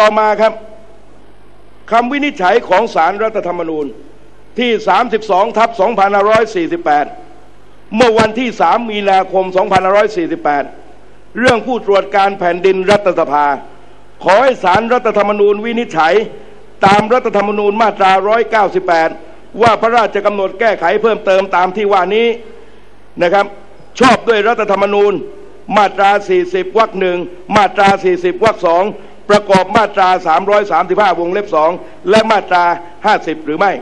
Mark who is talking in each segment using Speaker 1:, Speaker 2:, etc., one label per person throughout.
Speaker 1: ต่อมาครับคำวินิจฉัยของสารรัฐธรรมนูญที่ 32ทับ2548 เมื่อวันที่ 3 มีนาคม 2548 เรื่องผู้ตรวจการแผ่นดินรัฐสภา ขอให้สารรัฐธรรมนูญวินิจฉัยตามรัฐธรรมนูญมาตรา 198 ว่าพระราชกำหนดแก้ไขเพิ่มเติมตามที่ว่านี้นะครับ ชอบด้วยรัฐธรรมนูญมาตรา 40 วรรคหนึ่งมาตรา 40 วรรคสอง ประกอบมาตรา 335 วงเล็บสองและมาตรา 50 หรือไม่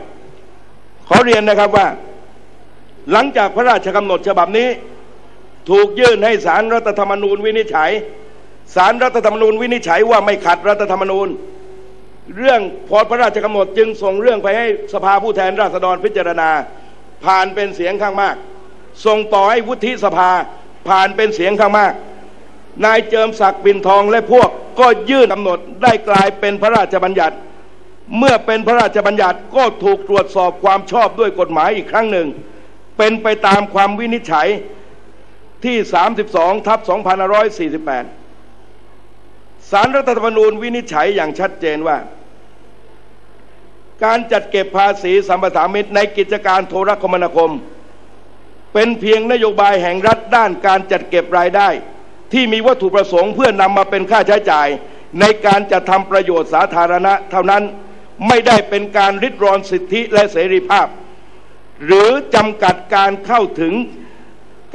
Speaker 1: ขอเรียนนะครับว่า หลังจากพระราชกำหนดฉบับนี้ ถูกยื่นให้สารรัฐธรรมนูญวินิจฉัยสารรัฐธรรมนูญวินิจฉัยว่าไม่ขัดรัฐธรรมนูญ เรื่องพอพระราชกำหนดจึงส่งเรื่องไปให้สภาผู้แทนราษฎรพิจารณา ผ่านเป็นเสียงข้างมาก ส่งต่อให้วุฒิสภาผ่านเป็นเสียงข้างมาก นายเจิมศักดิ์ปินทองและพวก ก็ยื่นกำหนดได้กลายเป็นพระราชบัญญัติ เมื่อเป็นพระราชบัญญัติก็ถูกตรวจสอบความชอบด้วยกฎหมายอีกครั้งหนึ่ง เป็นไปตามความวินิจฉัยที่ 32ทับ2548 สารรัฐธรรมนูญวินิจฉัยอย่างชัดเจนว่า การจัดเก็บภาษีสัมปทานมิตรในกิจการโทรคมนาคม เป็นเพียงนโยบายแห่งรัฐด้านการจัดเก็บรายได้ ที่มีวัตถุประสงค์เพื่อนำมาเป็นค่าใช้จ่าย ในการจะทำประโยชน์สาธารณะ เท่านั้นไม่ได้เป็นการริดรอนสิทธิและเสรีภาพ หรือจำกัดการเข้าถึง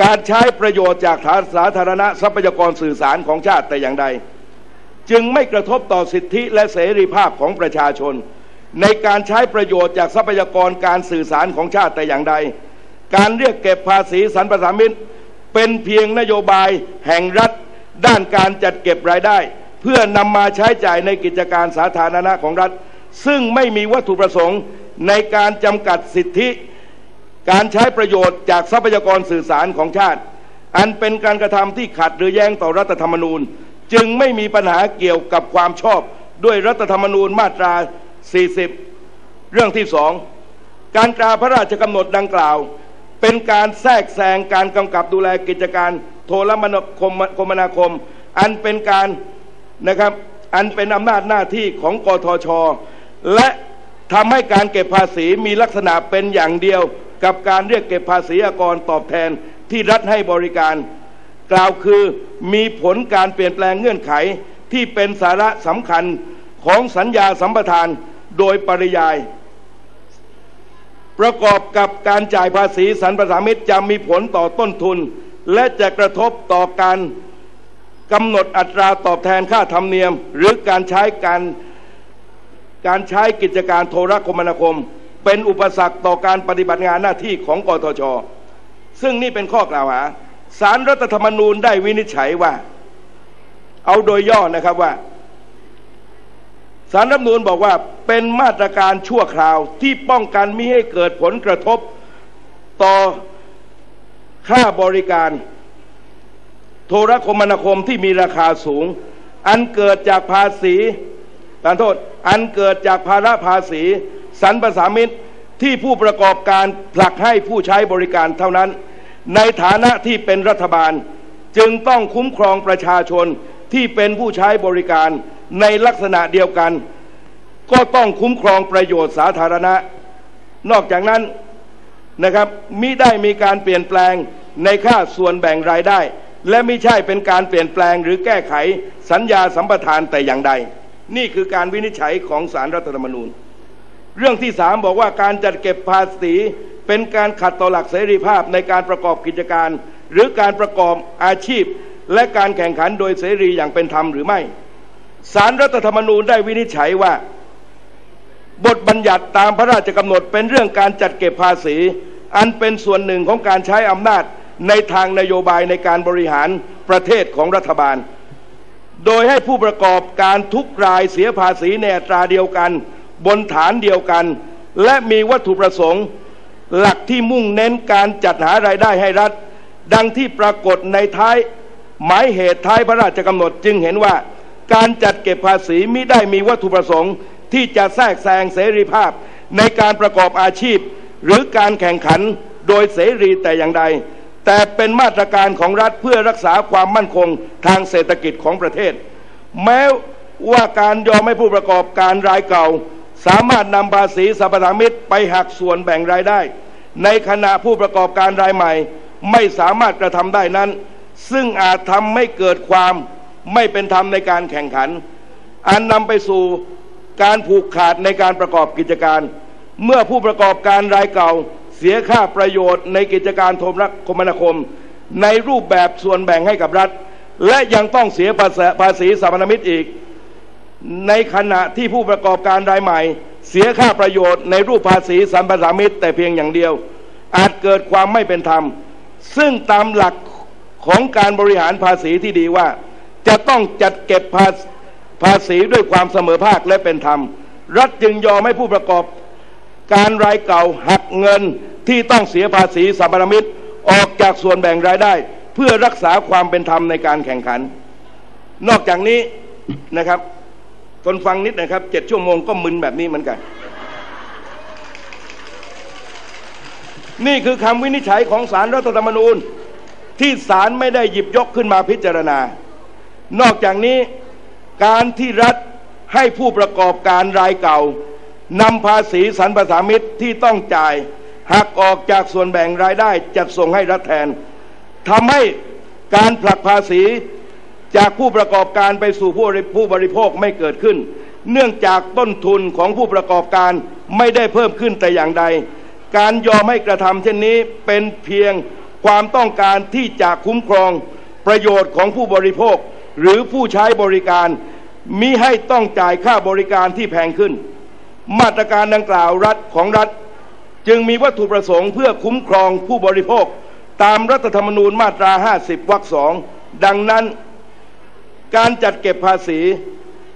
Speaker 1: การใช้ประโยชน์จากสาธารณะทรัพยากรสื่อสารของชาติแต่อย่างใด จึงไม่กระทบต่อสิทธิและเสรีภาพของประชาชน ในการใช้ประโยชน์จากทรัพยากรการสื่อสารของชาติแต่อย่างใด การเรียกเก็บภาษีสรรพสามิต เป็นเพียงนโยบายแห่งรัฐด้านการจัดเก็บรายได้ เพื่อนำมาใช้จ่ายในกิจการสาธารณะของรัฐ ซึ่งไม่มีวัตถุประสงค์ในการจำกัดสิทธิ การใช้ประโยชน์จากทรัพยากรสื่อสารของชาติ อันเป็นการกระทำที่ขัดหรือแย้งต่อรัฐธรรมนูญ จึงไม่มีปัญหาเกี่ยวกับความชอบด้วยรัฐธรรมนูญมาตรา 40 เรื่องที่สองการกราพระราชกำหนดดังกล่าว เป็นการแทรกแซงการกำกับดูแลกิจการโทรมนคมคมนาคม อันเป็นการนะครับอันเป็นอำนาจหน้าที่ของกทช และทำให้การเก็บภาษีมีลักษณะเป็นอย่างเดียว กับการเรียกเก็บภาษีอากรตอบแทนที่รัฐให้บริการ กล่าวคือมีผลการเปลี่ยนแปลงเงื่อนไขที่เป็นสาระสำคัญของสัญญาสัมปทานโดยปริยาย ประกอบกับการจ่ายภาษีสรรพสามิตจะมีผลต่อต้นทุน และจะกระทบต่อการกำหนดอัตราตอบแทนค่าธรรมเนียม หรือการใช้การการใช้กิจการโทรคมนาคม เป็นอุปสรรคต่อการปฏิบัติงานหน้าที่ของกทช ซึ่งนี่เป็นข้อกล่าวหาสารรัฐธรรมนูญได้วินิจฉัยว่า เอาโดยย่อนะครับว่า สารรัฐมนูลบอกว่าเป็นมาตรการชั่วคราวที่ป้องกันมิให้เกิดผลกระทบต่อค่าบริการ โทรคมนาคมที่มีราคาสูง อันเกิดจากภาษีขอโทษ อันเกิดจากภาระภาษีสรรพสามิตที่ผู้ประกอบการผลักให้ผู้ใช้บริการเท่านั้น ในฐานะที่เป็นรัฐบาล จึงต้องคุ้มครองประชาชนที่เป็นผู้ใช้บริการ ในลักษณะเดียวกัน ก็ต้องคุ้มครองประโยชน์สาธารณะ นอกจากนั้นนะครับมิได้มีการเปลี่ยนแปลงในค่าส่วนแบ่งรายได้ และไม่ใช่เป็นการเปลี่ยนแปลงหรือแก้ไขสัญญาสัมปทานแต่อย่างใด นี่คือการวินิจฉัยของสารรัฐธรรมนูญ เรื่องที่สามบอกว่าการจัดเก็บภาษีเป็นการขัดต่อหลักเสรีภาพในการประกอบกิจการ หรือการประกอบอาชีพ และการแข่งขันโดยเสรีอย่างเป็นธรรมหรือไม่ สารรัฐธรรมนูญได้วินิจฉัยว่า บทบัญญัติตามพระราชกำหนดเป็นเรื่องการจัดเก็บภาษี อันเป็นส่วนหนึ่งของการใช้อำนาจในทางนโยบายในการบริหารประเทศของรัฐบาล โดยให้ผู้ประกอบการทุกรายเสียภาษีในอัตราเดียวกัน บนฐานเดียวกัน และมีวัตถุประสงค์ หลักที่มุ่งเน้นการจัดหารายได้ให้รัฐ ดังที่ปรากฏในท้ายหมายเหตุท้ายพระราชกำหนดจึงเห็นว่า การจัดเก็บภาษีมิได้มีวัตถุประสงค์ที่จะแทรกแซงเสรีภาพในการประกอบอาชีพ หรือการแข่งขันโดยเสรีแต่อย่างใด แต่เป็นมาตรการของรัฐเพื่อรักษาความมั่นคงทางเศรษฐกิจของประเทศ แม้ว่าการยอมให้ผู้ประกอบการรายเก่า สามารถนำภาษีสรรพสามิตไปหักส่วนแบ่งรายได้ ในขณะผู้ประกอบการรายใหม่ ไม่สามารถกระทำได้นั้น ซึ่งอาจทำให้เกิดความ ไม่เป็นธรรมในการแข่งขัน อันนำไปสู่การผูกขาดในการประกอบกิจการ เมื่อผู้ประกอบการรายเก่าเสียค่าประโยชน์ในกิจการโทรคมนาคม ในรูปแบบส่วนแบ่งให้กับรัฐ และยังต้องเสียภาษีสรรพมิตรอีก ในขณะที่ผู้ประกอบการรายใหม่ เสียค่าประโยชน์ในรูปภาษีสัมปทามิตร แต่เพียงอย่างเดียว อาจเกิดความไม่เป็นธรรม ซึ่งตามหลักของการบริหารภาษีที่ดีว่า จะต้องจัดเก็บภาษีภาษีด้วยความเสมอภาคและเป็นธรรม รัฐจึงยอมให้ผู้ประกอบ การรายเก่าหักเงินที่ต้องเสียภาษีสัมปทานมิตรออกจากส่วนแบ่งรายได้ เพื่อรักษาความเป็นธรรมในการแข่งขัน นอกจากนี้นะครับทนฟังนิดนะครับเจ็ดชั่วโมงก็มึนแบบนี้เหมือนกัน นี่คือคำวินิจฉัยของสารรัฐธรรมนูญ ที่ศาลไม่ได้หยิบยกขึ้นมาพิจารณา นอกจากนี้การที่รัฐให้ผู้ประกอบการรายเก่านำภาษีสรรพสามิตที่ต้องจ่ายหักออกจากส่วนแบ่งรายได้จัดส่งให้รัฐแทนทำให้การผลักภาษีจากผู้ประกอบการไปสู่ผู้ผู้บริโภคไม่เกิดขึ้น เนื่องจากต้นทุนของผู้ประกอบการไม่ได้เพิ่มขึ้นแต่อย่างใด การยอมให้กระทำเช่นนี้เป็นเพียงความต้องการที่จะคุ้มครองประโยชน์ของผู้บริโภค หรือผู้ใช้บริการมิให้ต้องจ่ายค่าบริการที่แพงขึ้น มาตรการดังกล่าวรัฐของรัฐ จึงมีวัตถุประสงค์เพื่อคุ้มครองผู้บริโภค ตามรัฐธรรมนูญมาตรา 50 วรรคสองดังนั้น การจัดเก็บภาษี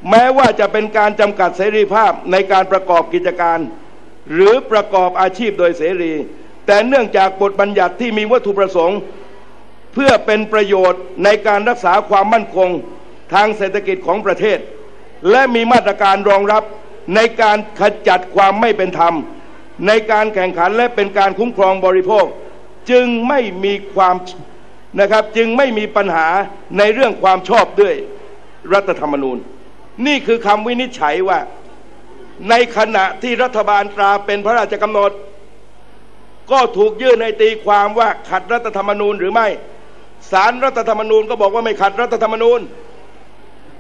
Speaker 1: แม้ว่าจะเป็นการจำกัดเสรีภาพในการประกอบกิจการ หรือประกอบอาชีพโดยเสรี แต่เนื่องจากบทบัญญัติที่มีวัตถุประสงค์ พื่อเป็นประโยชน์ในการรักษาความมั่นคงทางเศรษฐกิจของประเทศ และมีมาตรการรองรับในการขจัดความไม่เป็นธรรม ในการแข่งขันและเป็นการคุ้มครองบริโภค จึงไม่มีความนะครับจึงไม่มีปัญหาในเรื่องความชอบด้วยรัฐธรรมนูญ นี่คือคำวินิจฉัยว่า ในขณะที่รัฐบาลตราเป็นพระราชกำหนด ก็ถูกยื่นในตีความว่าขัดรัฐธรรมนูญหรือไม่ สารรัฐธรรมนูญก็บอกว่าไม่ขัดรัฐธรรมนูญ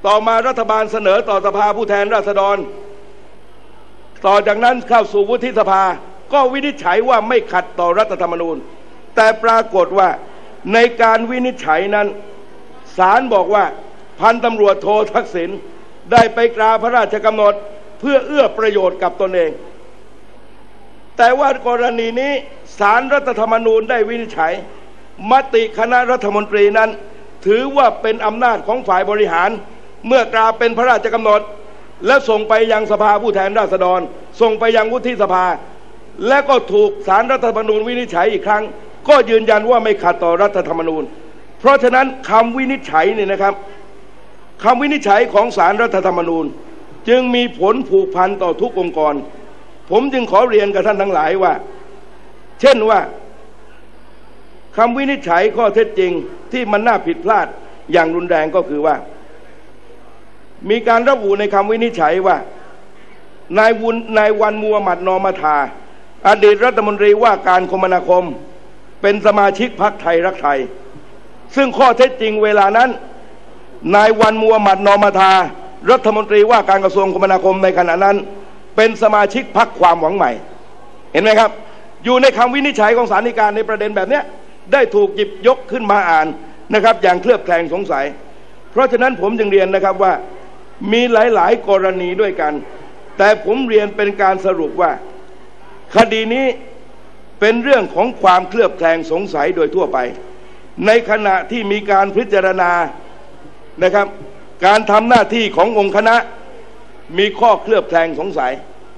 Speaker 1: ต่อมารัฐบาลเสนอต่อสภาผู้แทนราษฎร ต่อจากนั้นเข้าสู่วุฒิสภา ก็วินิจฉัยว่าไม่ขัดต่อรัฐธรรมนูญ แต่ปรากฏว่าในการวินิจฉัยนั้นศาลบอกว่าพันตำรวจโททักษิณได้ไปกราพระราชกำหนดเพื่อเอื้อประโยชน์กับตนเอง แต่ว่ากรณีนี้ศาลรรัฐธรรมนูญได้วินิจฉัย มติคณะรัฐมนตรีนั้น ถือว่าเป็นอำนาจของฝ่ายบริหาร เมื่อกราเป็นพระราชกำหนด และส่งไปยังสภาผู้แทนราษฎร ส่งไปยังวุฒิสภา และก็ถูกสารรัฐธรรมนูญวินิจฉัยอีกครั้ง ก็ยืนยันว่าไม่ขัดต่อรัฐธรรมนูญ เพราะฉะนั้นคำวินิจฉัยนี่นะครับคำวินิจฉัยของสารรัฐธรรมนูญ จึงมีผลผูกพันต่อทุกองค์กร ผมจึงขอเรียนกับท่านทั้งหลายว่า เช่นว่า คำวินิจฉัยข้อเท็จจริงที่มันน่าผิดพลาดอย่างรุนแรงก็คือว่า มีการระบุในคำวินิจฉัยว่านายวุนนายวันมัวหมัดนอมาทา อดีตรัฐมนตรีว่าการคมนาคม เป็นสมาชิกพรรคไทยรักไทย ซึ่งข้อเท็จจริงเวลานั้น นายวันมัวหมัดนอมาทา รัฐมนตรีว่าการกระทรวงคมนาคมในขณะนั้น เป็นสมาชิกพรรคความหวังใหม่ เห็นไหมครับ อยู่ในคำวินิจฉัยของศาลฎีการในประเด็นแบบนี้ ได้ถูกหยิบยกขึ้นมาอ่านนะครับ อย่างเคลือบแคลงสงสัย เพราะฉะนั้นผมจึงเรียนนะครับว่ามีหลาย ๆ กรณีด้วยกัน แต่ผมเรียนเป็นการสรุปว่า คดีนี้เป็นเรื่องของความเคลือบแคลงสงสัยโดยทั่วไป ในขณะที่มีการพิจารณานะครับ การทำหน้าที่ขององค์คณะมีข้อเคลือบแคลงสงสัย